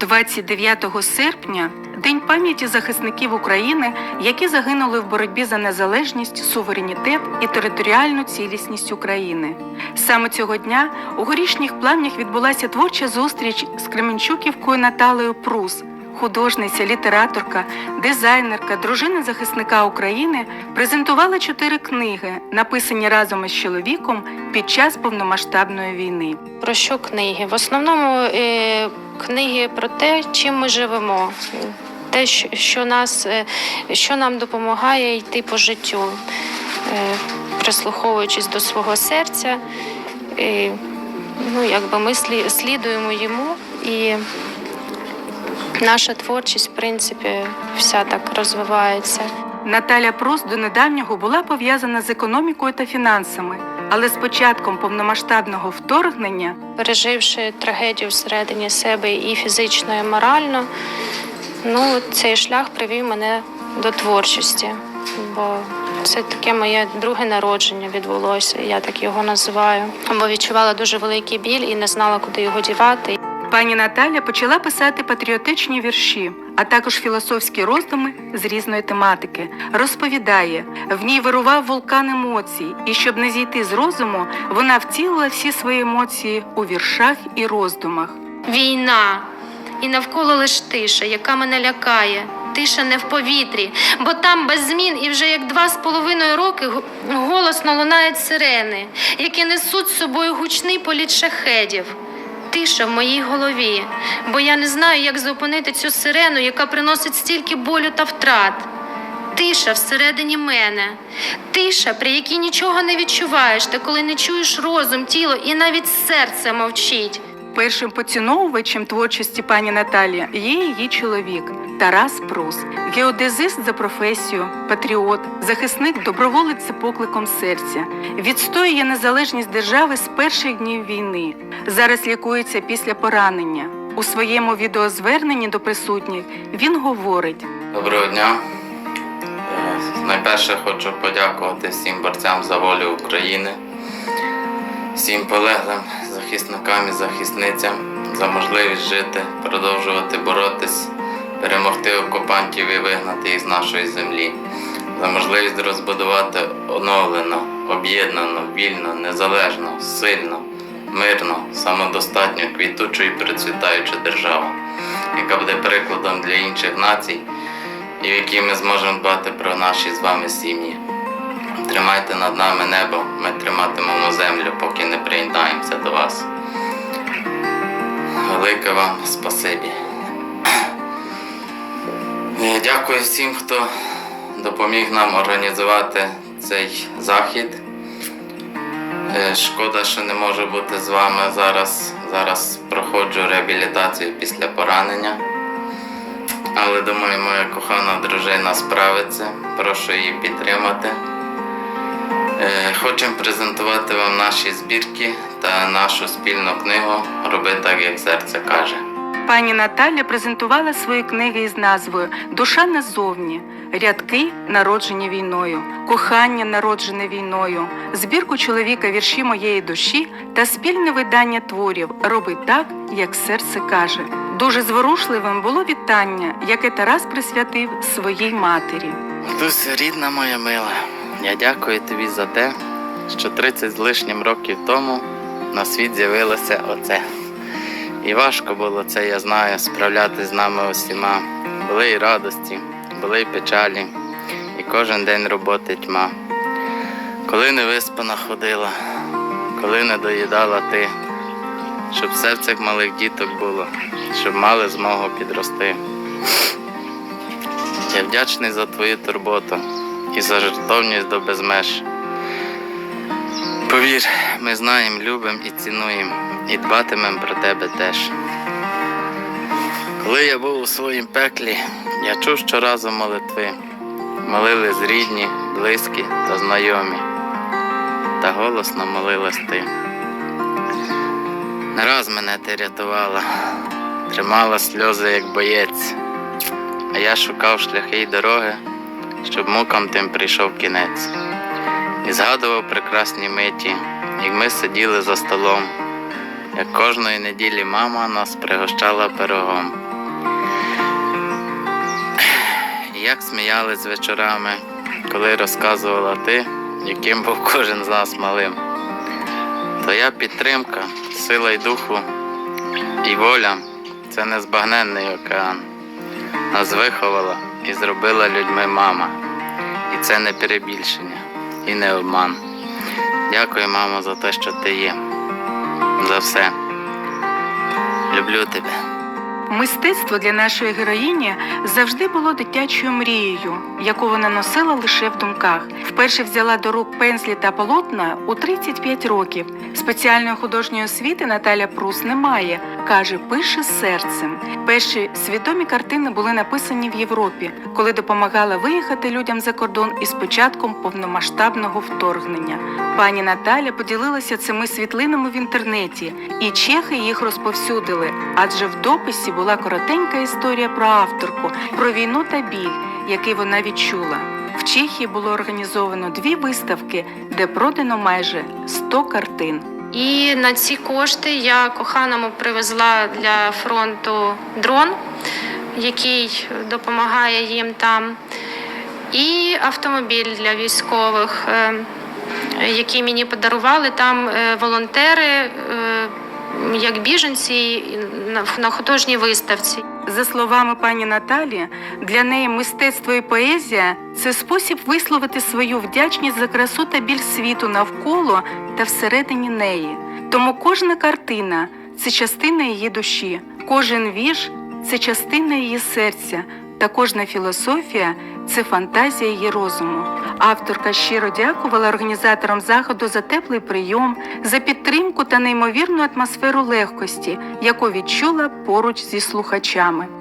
29 серпня День пам'яті захисників України, які загинули в боротьбі за незалежність, суверенітет і територіальну цілісність України. Саме цього дня у горішніх плавнях відбулася творча зустріч з Кременчуківкою Наталею Прус. Художниця, літераторка, дизайнерка, дружина захисника України презентувала чотири книги, написані разом із чоловіком під час повномасштабної війни. Про що книги? В основному е, книги про те, чим ми живемо, те, що, нас, е, що нам допомагає йти по життю, е, прислуховуючись до свого серця. Ну, якби ми слідуємо йому і наша творчість, в принципі, вся так розвивається. Наталя Прус до недавнього була пов'язана з економікою та фінансами, але з початком повномасштабного вторгнення переживши трагедію всередині себе і фізично, і морально, ну цей шлях привів мене до творчості, бо це таке моє друге народження відбулося, я так його називаю. Бо відчувала дуже великий біль і не знала, куди його дівати. пані Наталя почала писати патріотичні вірші, а також філософські роздуми з різної тематики. Розповідає, в ній вирував вулкан емоцій, і щоб не зійти з розуму, вона втілила всі свої емоції у віршах і роздумах. Війна, і навколо лиш тиша, яка мене лякає. Тиша не в повітрі, бо там без змін і вже як два з половиною роки голосно лунають сирени, які несуть з собою гучний політ шахедів. Тиша в моїй голові, бо я не знаю, як зупинити цю сирену, яка приносить стільки болю та втрат. Тиша всередині мене, тиша, при якій нічого не відчуваєш, та коли не чуєш розум, тіло і навіть серце мовчить. Першим поціновувачем творчості пані Наталі є її чоловік Тарас Прус, геодезист за професію, патріот, захисник доброволець за покликом серця, відстоює незалежність держави з перших днів війни. Зараз лікується після поранення. У своєму відеозверненні до присутніх він говорить: Доброго дня. Е, Найперше хочу подякувати всім борцям за волю України, всім полеглим захисникам і захисницям за можливість жити, продовжувати боротись, перемогти окупантів і вигнати їх з нашої землі, за можливість розбудувати оновлено, об'єднано, вільно, незалежно, сильно, мирно, самодостатньо, квітучу і процвітаючу державу, яка буде прикладом для інших націй і в якій ми зможемо дбати про наші з вами сім'ї. Тримайте над нами небо, ми триматимемо землю, поки не приєднаємося до вас. Велике вам спасибі. Е, Дякую всім, хто допоміг нам організувати цей захід. Е, Шкода, що не можу бути з вами зараз. Зараз проходжу реабілітацію після поранення. Але думаю, моя кохана дружина справиться. Прошу її підтримати. Е, Хочемо презентувати вам наші збірки та нашу спільну книгу Роби так, як серце каже. Пані Наталя презентувала свої книги із назвою Душа назовні, рядки, народжені війною, кохання, народжене війною, збірку чоловіка вірші моєї душі та спільне видання творів Роби так, як серце каже. Дуже зворушливим було вітання, яке Тарас присвятив своїй матері. Дуся, рідна моя мила, я дякую тобі за те, що 30 з лишнім років тому на світ з'явилося оце. І важко було це, я знаю, справляти з нами усіма. Були й радості, були й печалі, і кожен день роботи тьма. Коли не виспана ходила, коли не доїдала ти, щоб серце малих діток було, щоб мали змогу підрости. Я вдячний за твою турботу і за жертовність до безмеж. Повір, ми знаємо, любимо і цінуємо, і дбатимемо про тебе теж. Коли я був у своїм пеклі, я чув щоразу молитви. Молились рідні, близькі та знайомі, та голосно молилась ти. Не раз мене ти рятувала, тримала сльози, як боєць, а я шукав шляхи й дороги, щоб мукам тим прийшов кінець і згадував прекрасні миті, як ми сиділи за столом, як кожної неділі мама нас пригощала пирогом. І як сміялись вечорами, коли розказувала ти, яким був кожен з нас малим. Твоя підтримка, сила й духу і воля це незбагненний океан. Нас виховала і зробила людьми мама, і це не перебільшення і не обман. Дякую, мамо, за те, що ти є. За все. Люблю тебе. Мистецтво для нашої героїні завжди було дитячою мрією, яку вона носила лише в думках. Вперше взяла до рук пензлі та полотна у 35 років. Спеціальної художньої освіти Наталя Прус не має. каже, пише серцем. Перші свідомі картини були написані в Європі, коли допомагала виїхати людям за кордон із початком повномасштабного вторгнення. Пані Наталя поділилася цими світлинами в інтернеті, і чехи їх розповсюдили, адже в дописі була коротенька історія про авторку, про війну та біль, який вона відчула. В Чехії було організовано дві виставки, де продано майже 100 картин. І на ці кошти я коханому привезла для фронту дрон, який допомагає їм там, і автомобіль для військових, е, який мені подарували там е, волонтери, е, як біженці на- художній виставці. За словами пані Наталі, для неї мистецтво і поезія це спосіб висловити свою вдячність за красу та біль світу навколо та всередині неї. Тому кожна картина це частина її душі, кожен вірш це частина її серця, та кожна філософія це фантазія її розуму. Авторка щиро дякувала організаторам заходу за теплий прийом, за підтримку та неймовірну атмосферу легкості, яку відчула поруч зі слухачами.